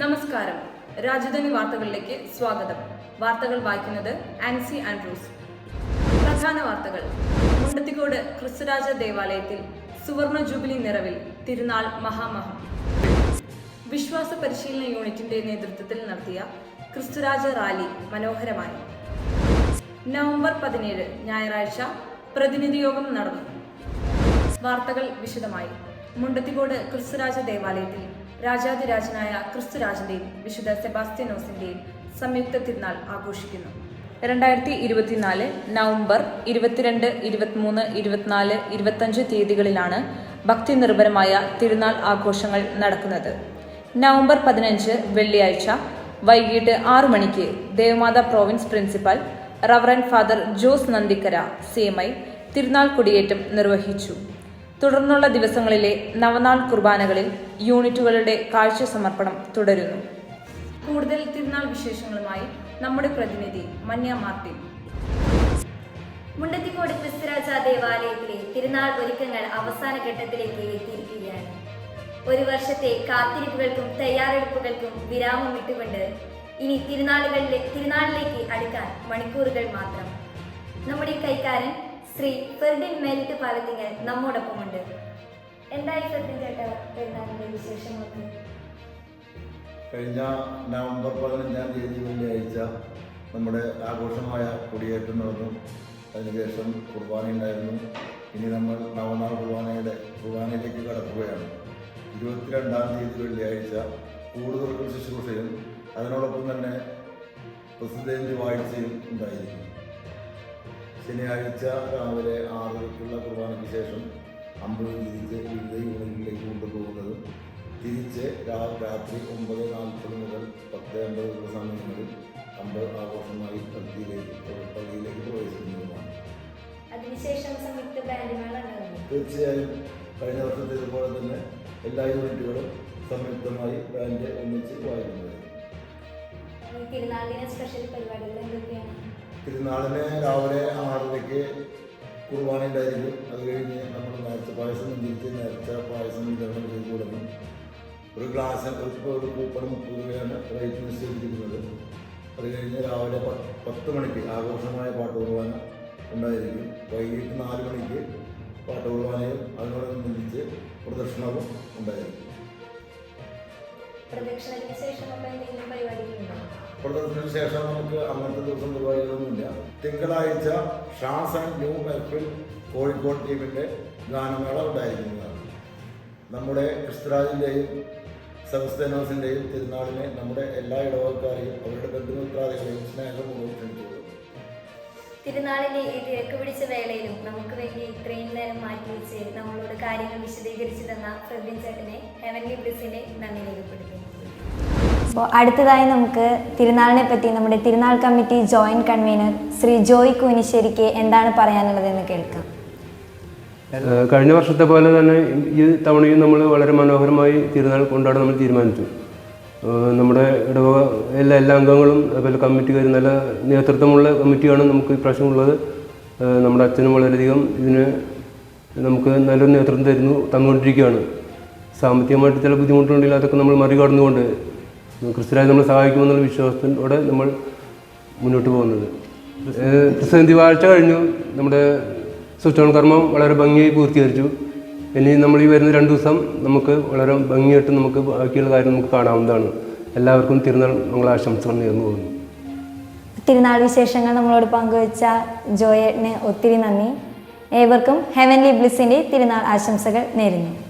നമസ്കാരം. രാജധാനി വാർത്തകളിലേക്ക് സ്വാഗതം. വാർത്തകൾ വായിക്കുന്നത് ആൻസി ആൻഡ്രൂസ്. പ്രധാന വാർത്തകൾ. മുണ്ടത്തിക്കോട് ക്രിസ്തുരാജ ദേവാലയത്തിൽ സുവർണ ജൂബിലി നിറവിൽ തിരുനാൾ മഹാമഹം. വിശ്വാസ പരിശീലന യൂണിറ്റിന്റെ നേതൃത്വത്തിൽ നടത്തിയ ക്രിസ്തുരാജ റാലി മനോഹരമായി. നവംബർ പതിനേഴ് ഞായറാഴ്ച പ്രതിനിധി യോഗം നടന്നു. വാർത്തകൾ വിശദമായി. മുണ്ടത്തിക്കോട് ക്രിസ്തുരാജ ദേവാലയത്തിൽ രാജാതിരാജനായ ക്രിസ്തുരാജന്റെയും വിശുദ്ധ സെബാസ്റ്റ്യനോസിന്റെയും സംയുക്ത തിരുനാൾ ആഘോഷിക്കുന്നു. രണ്ടായിരത്തി ഇരുപത്തിനാല് നവംബർ ഇരുപത്തിരണ്ട് ഇരുപത്തിമൂന്ന് ഇരുപത്തിനാല് ഇരുപത്തഞ്ച് തീയതികളിലാണ് ഭക്തി നിർഭരമായ തിരുനാൾ ആഘോഷങ്ങൾ നടക്കുന്നത്. നവംബർ പതിനഞ്ച് വെള്ളിയാഴ്ച വൈകിട്ട് ആറു മണിക്ക് Devamatha province principal reverend father Jose Nandikkara C തിരുനാൾ കൊടിയേറ്റം നിർവഹിച്ചു. തുടർന്നുള്ള ദിവസങ്ങളിലെ നവനാൾ കുർബാനകളിൽ യൂണിറ്റുകളുടെ കാഴ്ച സമർപ്പണം തുടരുന്നു. കൂടുതൽ തിരുനാൾ വിശേഷങ്ങളുമായി നമ്മുടെ പ്രതിനിധി മന്യ മാർട്ടിൻ. മുണ്ടത്തിക്കോട് ക്രിസ്തുരാജ ദേവാലയത്തിലെ തിരുനാൾ ഒരുക്കങ്ങൾ അവസാന ഘട്ടത്തിലേക്ക് എത്തിയിരിക്കുകയാണ്. ഒരു വർഷത്തെ കാത്തിരിപ്പുകൾക്കും തയ്യാറെടുപ്പുകൾക്കും വിരാമം ഇട്ടുകൊണ്ട് ഇനി തിരുനാളുകളിലെ തിരുനാളിലേക്ക് അടുക്കാൻ മണിക്കൂറുകൾ മാത്രം. നമ്മുടെ കൈക്കാരൻ ശ്രീ ഫെർഡിൻ മേലിട്ട് പാലത്തിങ്ങൽ നമ്മോടൊപ്പമുണ്ട്. എന്തായി ഫെർഡിൻ ചേട്ടാ? പെരുന്നാളിന്റെ വിശേഷങ്ങൾക്ക് കഴിഞ്ഞ നവംബർ പതിനഞ്ചാം തീയതി വെള്ളിയാഴ്ച നമ്മുടെ ആഘോഷമായ കുടിയേറ്റം നടന്നു അതിനുശേഷം കുർബാന ഉണ്ടായിരുന്നു. ഇനി നമ്മൾ നവനാൾ കുർബാനയുടെ കുർബാനയിലേക്ക് കടക്കുകയാണ്. ഇരുപത്തിരണ്ടാം തീയതി വെള്ളിയാഴ്ച കൂടുതൽ ശുശ്രൂഷയും അതിനോടൊപ്പം തന്നെ പ്രസിദ്ധേന്തി വാഴ്ചയും ഉണ്ടായിരിക്കും. ശനിയാഴ്ച രാവിലെ ആറരയ്ക്കുള്ള കുർബാനയ്ക്ക് ശേഷം അമ്പത് തിരിച്ച് വിവിധ യൂണിറ്റിലേക്ക് കൊണ്ടുപോകുന്നതും. തിരിച്ച് രാത്രി ഒമ്പത് നാൽപ്പത് മുതൽ പത്ത് അമ്പത് സമയങ്ങളിൽ അമ്പത് ആഘോഷമായി പള്ളിയിലേക്ക് പള്ളിയിലേക്ക് പ്രവേശിക്കുന്നതുമാണ്. അതിനുശേഷം സംയുക്ത തീർച്ചയായും കഴിഞ്ഞ വർഷത്തെ ഇതുപോലെ തന്നെ എല്ലാ യൂണിറ്റുകളും സംയുക്തമായി ബാൻഡ് ഒന്നിച്ച് വായിക്കുന്നത് തിരുനാളിന് സ്പെഷ്യൽ പരിപാടികൾ എന്തൊക്കെയാണ്? തിരുനാളിന് രാവിലെ ആറരയ്ക്ക് കുർബാന ഉണ്ടായിരിക്കും. അത് കഴിഞ്ഞ് നമ്മൾ നേരത്തെ പായസം തിരിച്ച് നേരത്തെ പായസം വിതരണം ചെയ്ത് കൊടുക്കും. ഒരു ഗ്ലാസ് ഒരു കൂപ്പൺ മുപ്പത് രൂപയാണ് റേറ്റ് നിശ്ചയിച്ചിരിക്കുന്നത് അത് കഴിഞ്ഞ് രാവിലെ പത്ത് മണിക്ക് ആഘോഷമായ പാട്ട് കുർബാന ഉണ്ടായിരിക്കും. വൈകിട്ട് നാല് മണിക്ക് പാട്ട് കുർബാനയും അതിനോടനുബന്ധിച്ച് പ്രദക്ഷിണവും ഉണ്ടായിരിക്കും. പ്രദക്ഷിണത്തിന് ശേഷം നമ്മൾ എന്തെങ്കിലും പരിപാടികളുണ്ടോ പ്രദർശനത്തിന് ശേഷം നമുക്ക് അന്നത്തെ ദിവസം പരിപാടികളൊന്നുമില്ല. തിങ്കളാഴ്ച ഷാസ് ആൻഡ് ന്യൂ മെൽഫിൽ കോഴിക്കോട് ടീമിന്റെ ഗാനമേള ഉണ്ടായിരിക്കുന്നതാണ്. നമ്മുടെ ക്രിസ്തുരാജിന്റെയും സെവസ്തേനോസിന്റെയും തിരുനാളിനെ നമ്മുടെ എല്ലാ ഇടവക്കാരെയും അവരുടെ ബന്ധുമിത്രാദികളെയും സ്നേഹപൂർവം ക്ഷണിച്ചുകൊള്ളുന്നു. തിരുനാളിന്റെ ഈ തിരക്ക് പിടിച്ച വേളയിലും നമുക്ക് വേണ്ടി ഇത്രയും നേരം മാറ്റി വെച്ച് നമ്മളോട് കാര്യങ്ങൾ വിശദീകരിച്ചു തന്ന പ്രവീൺ ചേട്ടനെ ഹെവൻലി ബ്രിസിനെ നന്ദി രേഖപ്പെടുത്തുന്നു. അപ്പോൾ അടുത്തതായി നമുക്ക് തിരുനാളിനെ പറ്റി നമ്മുടെ തിരുനാൾ committee joint convener Shri Joy കൂനിശ്ശേരിക്ക് എന്താണ് പറയാനുള്ളതെന്ന് കേൾക്കാം. കഴിഞ്ഞ വർഷത്തെ പോലെ തന്നെ ഈ തവണയും നമ്മൾ വളരെ മനോഹരമായി തിരുനാൾ കൊണ്ടാടാൻ നമ്മൾ തീരുമാനിച്ചു. നമ്മുടെ ഇടവക എല്ലാ എല്ലാ അംഗങ്ങളും അതുപോലെ കമ്മിറ്റിക്കാരും നല്ല നേതൃത്വമുള്ള കമ്മിറ്റിയാണ് നമുക്ക് ഇപ്രാവശ്യം ഉള്ളത്. നമ്മുടെ അച്ഛനും വളരെയധികം ഇതിന് നമുക്ക് നല്ലൊരു നേതൃത്വം തരുന്നു തന്നുകൊണ്ടിരിക്കുകയാണ്. സാമ്പത്തികമായിട്ട് ചില ബുദ്ധിമുട്ടുണ്ടെങ്കിൽ അതൊക്കെ നമ്മൾ മറികടന്നുകൊണ്ട് ക്രിസ്തുരാജ് നമ്മളെ സഹായിക്കുമെന്നുള്ള വിശ്വാസത്തോടെ നമ്മൾ മുന്നോട്ട് പോകുന്നത്. പ്രതിസന്ധി വാഴ്ച കഴിഞ്ഞു. നമ്മുടെ സുഷ്ടോൺ കർമ്മം വളരെ ഭംഗിയായി പൂർത്തീകരിച്ചു. ഇനി നമ്മൾ ഈ വരുന്ന രണ്ട് ദിവസം നമുക്ക് വളരെ ഭംഗിയായിട്ട് നമുക്ക് ബാക്കിയുള്ള കാര്യം നമുക്ക് കാണാവുന്നതാണ്. എല്ലാവർക്കും തിരുനാൾ നമ്മൾ ആശംസകൾ നേർന്നു പോകുന്നു. തിരുനാൾ വിശേഷങ്ങൾ നമ്മളോട് പങ്കുവച്ച ജോയേട്ടന് ഒത്തിരി നന്ദി. ഏവർക്കും ഹെവൻലി ബ്ലിസിന്റെ തിരുനാൾ ആശംസകൾ നേരുന്നു.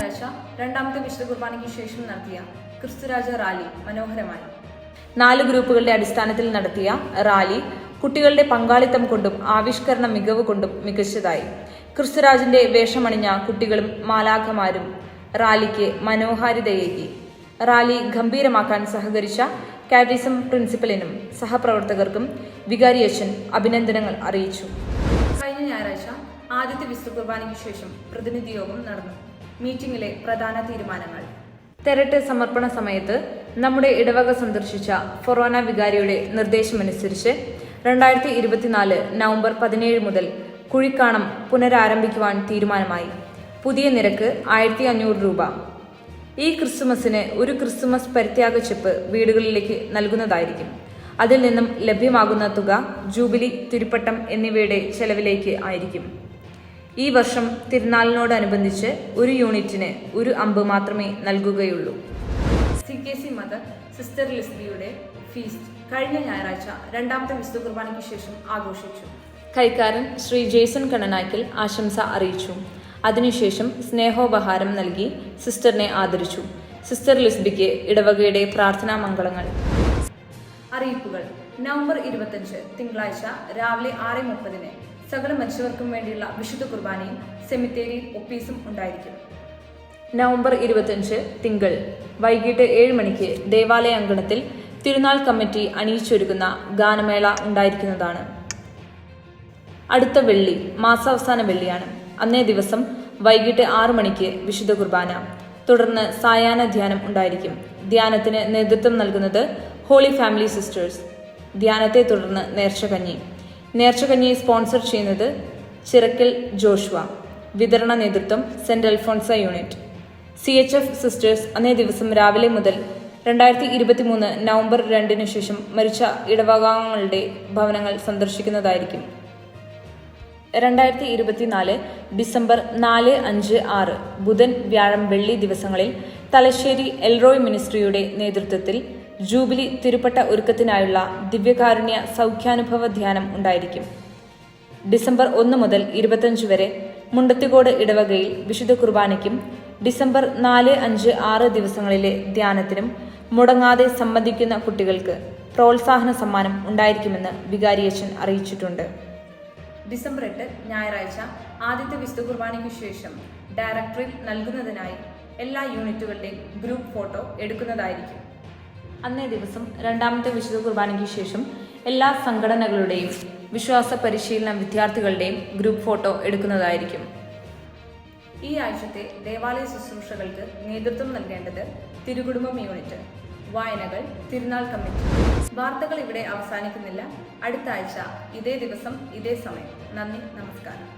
ഞായറാഴ്ച രണ്ടാമത്തെ വിശുദ്ധ കുർബാനയ്ക്ക് ശേഷം നടത്തിയ ക്രിസ്തുരാജ റാലി മനോഹരമായി നാല് ഗ്രൂപ്പുകളുടെ അടിസ്ഥാനത്തിൽ നടത്തിയ റാലി കുട്ടികളുടെ പങ്കാളിത്തം കൊണ്ടും ആവിഷ്കരണ മികവ് കൊണ്ടും മികച്ചതായി. ക്രിസ്തുരാജിന്റെ വേഷമണിഞ്ഞ കുട്ടികളും മാലാഖമാരും റാലിക്ക് മനോഹാരിതയേകി. റാലി ഗംഭീരമാക്കാൻ സഹകരിച്ച കാറ്റിസം പ്രിൻസിപ്പലിനും സഹപ്രവർത്തകർക്കും വികാരി അച്ഛൻ അഭിനന്ദനങ്ങൾ അറിയിച്ചു. കഴിഞ്ഞ ഞായറാഴ്ച ആദ്യത്തെ വിശുദ്ധ കുർബാനയ്ക്ക് ശേഷം പ്രതിനിധി യോഗം നടന്നു. മീറ്റിംഗിലെ പ്രധാന തീരുമാനങ്ങൾ. തെരട്ട് സമർപ്പണ സമയത്ത് നമ്മുടെ ഇടവക സന്ദർശിച്ച ഫൊറോന വികാരിയുടെ നിർദ്ദേശമനുസരിച്ച് രണ്ടായിരത്തി ഇരുപത്തിനാല് നവംബർ പതിനേഴ് മുതൽ കുഴിക്കാണം പുനരാരംഭിക്കുവാൻ തീരുമാനമായി. പുതിയ നിരക്ക് ആയിരത്തി അഞ്ഞൂറ് രൂപ. ഈ ക്രിസ്തുമസിന് ഒരു ക്രിസ്തുമസ് പരിത്യാഗ ചെപ്പ് വീടുകളിലേക്ക് നൽകുന്നതായിരിക്കും. അതിൽ നിന്നും ലഭ്യമാകുന്ന തുക ജൂബിലി തിരുപ്പട്ടം എന്നിവയുടെ ചെലവിലേക്ക് ആയിരിക്കും. ഈ വർഷം തിരുനാളിനോടനുബന്ധിച്ച് ഒരു യൂണിറ്റിന് ഒരു അമ്പ് മാത്രമേ നൽകുകയുള്ളൂ. C K C mother sister ലിസ്ബിയുടെ feast കഴിഞ്ഞ ഞായറാഴ്ച രണ്ടാമത്തെ വിശുദ്ധ കുർബാനയ്ക്ക് ശേഷം ആഘോഷിച്ചു. കൈക്കാരൻ ശ്രീ ജേസൺ കണ്ണനായ്ക്കൽ ആശംസ അറിയിച്ചു. അതിനുശേഷം സ്നേഹോപഹാരം നൽകി സിസ്റ്ററിനെ ആദരിച്ചു. സിസ്റ്റർ ലിസ്ബിക്ക് ഇടവകയുടെ പ്രാർത്ഥനാ മംഗളങ്ങൾ. അറിയിപ്പുകൾ നവംബർ ഇരുപത്തഞ്ച് തിങ്കളാഴ്ച രാവിലെ ആറ് മുപ്പതിന് സകല മരിച്ചവർക്കും വേണ്ടിയുള്ള വിശുദ്ധ കുർബാനയും സെമിത്തേരിയിൽ ഒപ്പീസും ഉണ്ടായിരിക്കും. നവംബർ ഇരുപത്തിയഞ്ച് തിങ്കൾ. വൈകിട്ട് ഏഴ് മണിക്ക് ദേവാലയ അങ്കണത്തിൽ തിരുനാൾ കമ്മിറ്റി അണിയിച്ചൊരുക്കുന്ന ഗാനമേള ഉണ്ടായിരിക്കുന്നതാണ്. അടുത്ത വെള്ളി മാസാവസാന വെള്ളിയാണ്. അന്നേ ദിവസം വൈകിട്ട് ആറു മണിക്ക് വിശുദ്ധ കുർബാന. തുടർന്ന് സായാഹ്ന ധ്യാനം ഉണ്ടായിരിക്കും. ധ്യാനത്തിന് നേതൃത്വം നൽകുന്നത് ഹോളി ഫാമിലി സിസ്റ്റേഴ്സ്. ധ്യാനത്തെ തുടർന്ന് നേർച്ചകഞ്ഞി. നേർച്ചകഞ്ഞിയെ സ്പോൺസർ ചെയ്യുന്നത് ചിറക്കൽ ജോഷുവ. വിതരണ നേതൃത്വം saint Alphonsa unit. C H F sisters അന്നേ ദിവസം രാവിലെ മുതൽ രണ്ടായിരത്തി ഇരുപത്തി മൂന്ന് നവംബർ രണ്ടിന് ശേഷം മരിച്ച ഇടവകാംഗങ്ങളുടെ ഭവനങ്ങൾ സന്ദർശിക്കുന്നതായിരിക്കും. രണ്ടായിരത്തി ഇരുപത്തിനാല് ഡിസംബർ നാല് അഞ്ച് ആറ് ബുധൻ വ്യാഴം വെള്ളി ദിവസങ്ങളിൽ തലശ്ശേരി എൽറോയ് മിനിസ്ട്രിയുടെ നേതൃത്വത്തിൽ ജൂബിലി തിരുപ്പട്ട ഒരുക്കത്തിനായുള്ള ദിവ്യകാരുണ്യ സൗഖ്യാനുഭവ ധ്യാനം ഉണ്ടായിരിക്കും. ഡിസംബർ ഒന്ന് മുതൽ ഇരുപത്തഞ്ച് വരെ മുണ്ടത്തിക്കോട് ഇടവകയിൽ വിശുദ്ധ കുർബാനയ്ക്കും ഡിസംബർ നാല് അഞ്ച് ആറ് ദിവസങ്ങളിലെ ധ്യാനത്തിനും മുടങ്ങാതെ സംബന്ധിക്കുന്ന കുട്ടികൾക്ക് പ്രോത്സാഹന സമ്മാനം ഉണ്ടായിരിക്കുമെന്ന് വികാരിയച്ഛൻ അറിയിച്ചിട്ടുണ്ട്. ഡിസംബർ എട്ട് ഞായറാഴ്ച ആദ്യത്തെ വിശുദ്ധ കുർബാനയ്ക്ക് ശേഷം ഡയറക്ടറിൽ നൽകുന്നതിനായി എല്ലാ യൂണിറ്റുകളുടെയും ഗ്രൂപ്പ് ഫോട്ടോ എടുക്കുന്നതായിരിക്കും. അന്നേ ദിവസം രണ്ടാമത്തെ വിശുദ്ധ കുർബാനയ്ക്ക് ശേഷം എല്ലാ സംഘടനകളുടെയും വിശ്വാസ പരിശീലന വിദ്യാർത്ഥികളുടെയും ഗ്രൂപ്പ് ഫോട്ടോ എടുക്കുന്നതായിരിക്കും. ഈ ആഴ്ചത്തെ ദേവാലയ ശുശ്രൂഷകൾക്ക് നേതൃത്വം നൽകേണ്ടത് തിരുകുടുംബം യൂണിറ്റ് വായനകൾ തിരുനാൾ കമ്മിറ്റി. വാർത്തകൾ ഇവിടെ അവസാനിക്കുന്നില്ല. അടുത്ത ആഴ്ച ഇതേ ദിവസം ഇതേ സമയം. നന്ദി നമസ്കാരം.